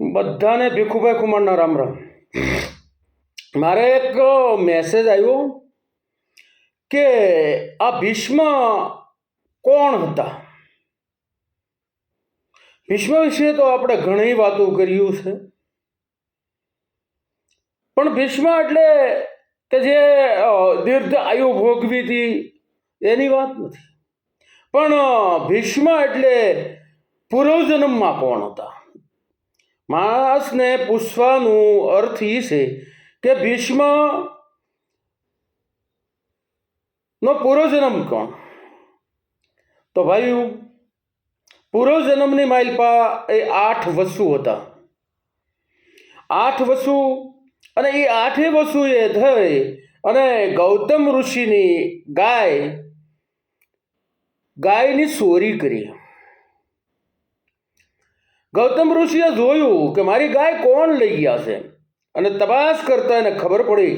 બધાને ભીખુભાઈ કુમારના રામ રામ. મારે એક મેસેજ આવ્યો કે આ ભીષ્મ કોણ હતા? ભીષ્મ વિશે તો આપણે ઘણી વાતો કર્યું છે. પણ ભીષ્મ એટલે કે જે દીર્ઘ આયુ ભોગવી હતી, એની વાત નથી. પણ ભીષ્મ એટલે પૂર્વજન્મમાં કોણ હતા? માણસને પૂછવાનું અર્થ એ છે કે ભીષ્મ નો પૂર્વજન્મ કોણ? તો ભાઈ, પૂર્વજન્મની માઇલપા એ આઠ વસુ હતા. આઠ વસુ અને એ આઠે વસુ એ થઈ અને ગૌતમ ઋષિની ગાય, ગાયની ચોરી કરી. ગૌતમ ઋષિએ જોયું કે મારી ગાય કોણ લઈ ગયા છે? અને તપાસ કરતા એને ખબર પડી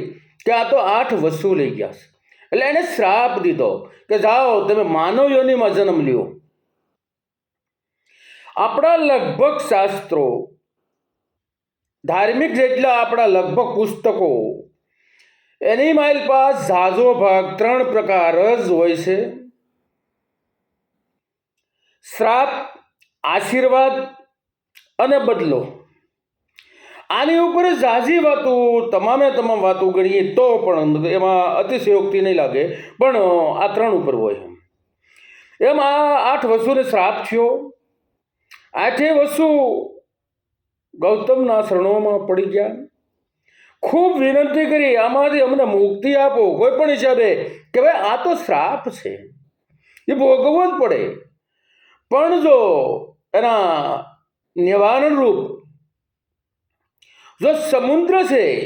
કે આ તો આઠ વસ્તુ લઈ ગયા છે. એટલે એને શ્રાપ દીધો કે જાઓ, તમે માનવ યોનિમાં જન્મ લ્યો. આપણા લગભગ શાસ્ત્રો, ધાર્મિક જેટલા આપણા લગભગ પુસ્તકો, એની માઇલ પાસ ઝાઝો ભાગ ત્રણ પ્રકાર જ હોય છે. શ્રાપ, આશીર્વાદ અને બદલો. આની ઉપર ઝાઝી વાતો, તમામે તમામ વાતો ગણીએ તો પણ એમાં અતિશયોક્તિ નહીં લાગે, પણ આ ત્રણ ઉપર હોય. એમ આ આઠ વસુને શ્રાપ થયો. આઠે વસુ ગૌતમના શરણોમાં પડી ગયા. ખૂબ વિનંતી કરી, આમાંથી અમને મુક્તિ આપો. કોઈ પણ હિસાબે કે ભાઈ, આ તો શ્રાપ છે. એ ભોગવવો જ પડે. પણ જો એના નિવારણ રૂપ. જો સમુદ્ર છે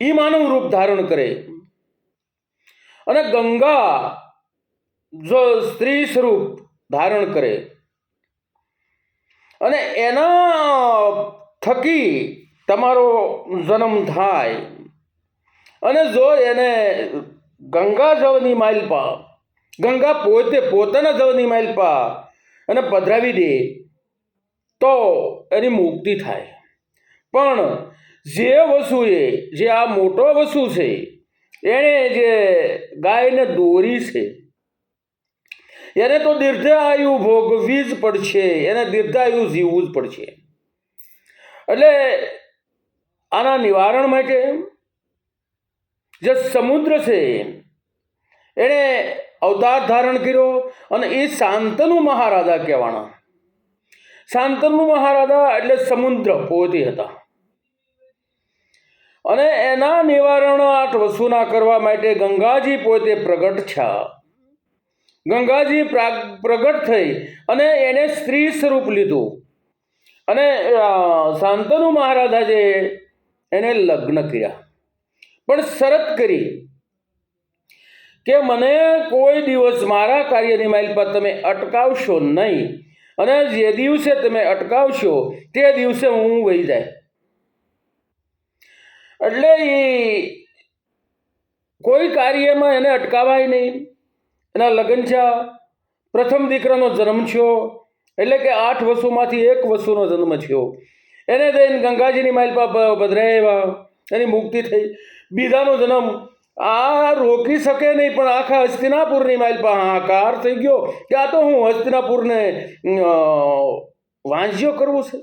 એ માનવ રૂપ ધારણ કરે. અને ગંગા જો સ્ત્રી સ્વરૂપ ધારણ કરે. અને એના થકી તમારો જન્મ થાય. અને જો એને ગંગા જવની માઇલપા ગંગા પોતે પોતાના જવની માઇલપા અને પધરાવી દે તો એની મુક્તિ થાય. પણ જે વસુએ જે આ મોટો વસુ છે એણે જે ગાયને દોરી છે, એને તો દીર્ઘાયુ ભોગવી જ પડશે, એને દીર્ઘાયુ જીવવું જ પડશે. એટલે આના નિવારણ માટે જે સમુદ્ર છે એણે અવતાર ધારણ કર્યો અને એ શાંતનુ મહારાજા કહેવાના. શાંતનુ મહારાજા એટલે સમુદ્ર પોતે હતા. અને એના નિવારણ આઠ વસુના કરવા માટે ગંગાજી પોતે પ્રગટ થયા. ગંગાજી પ્રા- પ્રગટ થઈ અને એને સ્ત્રી સ્વરૂપ લીધું. અને શાંતનુ મહારાજા જે એને લગ્ન કર્યા. પણ શરત કરી કે મને કોઈ દિવસ મારા કાર્યની માઇલ પર તમે અટકાવશો નહીં. અને જે દિવસે તમે અટકાવશો, તે દિવસે હું વહી જાય. એટલે એ કોઈ કાર્યમાં એને અટકાવાય નહીં. એના લગ્ન છે, પ્રથમ દીકરાનો જન્મ થયો, એટલે કે આઠ વસુમાંથી એક વસુનો જન્મ થયો. એને જઈને ગંગાજીની માઇલ પર પધરાવ્યા એની મુક્તિ થઈ. બીજાનો જન્મ આ રોકી શકે નહીં, પણ આખા હસ્તિનાપુરની માઇલ પર હાહાકાર થઈ ગયો કે આ તો હું હસ્તિનાપુરને વાંઝ્યો કરવું છે?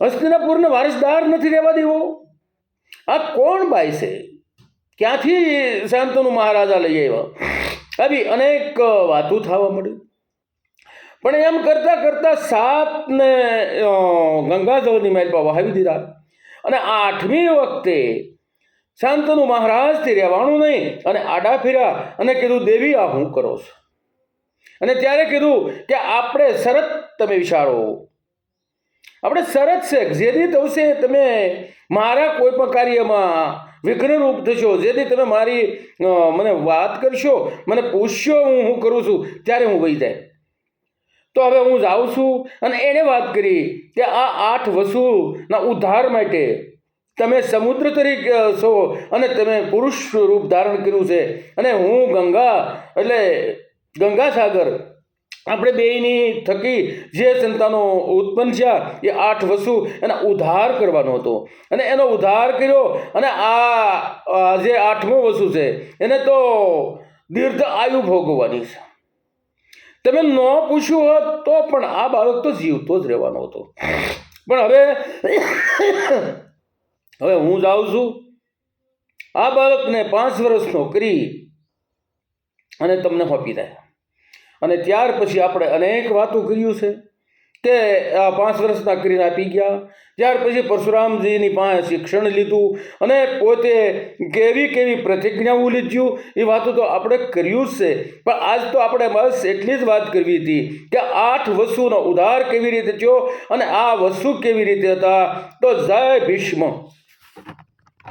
હસ્તિનાપુરને વારસદાર નથી રહેવા દેવો? આ કોણ બાય છે? ક્યાંથી શાંતનુ મહારાજા લઈ આવ્યા? આવી અનેક વાતો થવા મળી. પણ એમ કરતાં કરતાં સાતને ગંગાધરની માઇલ પર વહાવી દીધા. અને આઠમી વખતે શાંતનુ મહારાજથી રહેવાનું નહીં. અને આડા ફેર્યા અને કીધું, દેવી, આ હું કરો છો. અને ત્યારે કીધું કે, આપણે શરત તમે વિચારો. આપણે શરત છે જેથી તવસે તમે મારા કોઈ પણ કાર્યમાં વિઘ્નરૂપ થશો જેથી તમે મારી મને વાત કરશો, મને પૂછશો હું હું કરું છું, ત્યારે હું વહી જાય. તો હવે હું જાઉં છું અને એણે વાત કરી કે આ આઠ વસુના ઉદ્ધાર માટે તમે સમુદ્ર તરીકે છો અને તમે પુરુષ રૂપ ધારણ કર્યું છે. અને હું ગંગા, એટલે ગંગાસાગર, આપણે બેયની થકી જે સંતાનો ઉત્પન્ન થયા, એ આઠ વસુ એના ઉદ્ધાર કરવાનો હતો. અને એનો ઉદ્ધાર કર્યો અને આ જે આઠમો વસુ છે, એને તો દીર્ઘ આયુ ભોગવવાની છે. તમે ન પૂછ્યું હોત તો પણ આ બાળક તો જીવતો જ રહેવાનો હતો. પણ હવે હવે હું જાઉં છું. આ બાળકને પાંચ વર્ષનો કરી અને તમને સોંપી દે. અને ત્યાર પછી આપણે અનેક વાતો કર્યું છે કે આ પાંચ વર્ષના કરીને આપી ગયા. ત્યાર પછી પરશુરામજીની પાસે શિક્ષણ લીધું અને પોતે કેવી કેવી પ્રતિજ્ઞાઓ લીધ્યું એ વાતો તો આપણે કર્યું જ છે. પણ આજ તો આપણે બસ એટલી જ વાત કરવી હતી કે આઠ વસ્તુનો ઉધાર કેવી રીતે થયો અને આ વસ્તુ કેવી રીતે હતા. તો જય ભીષ્મ.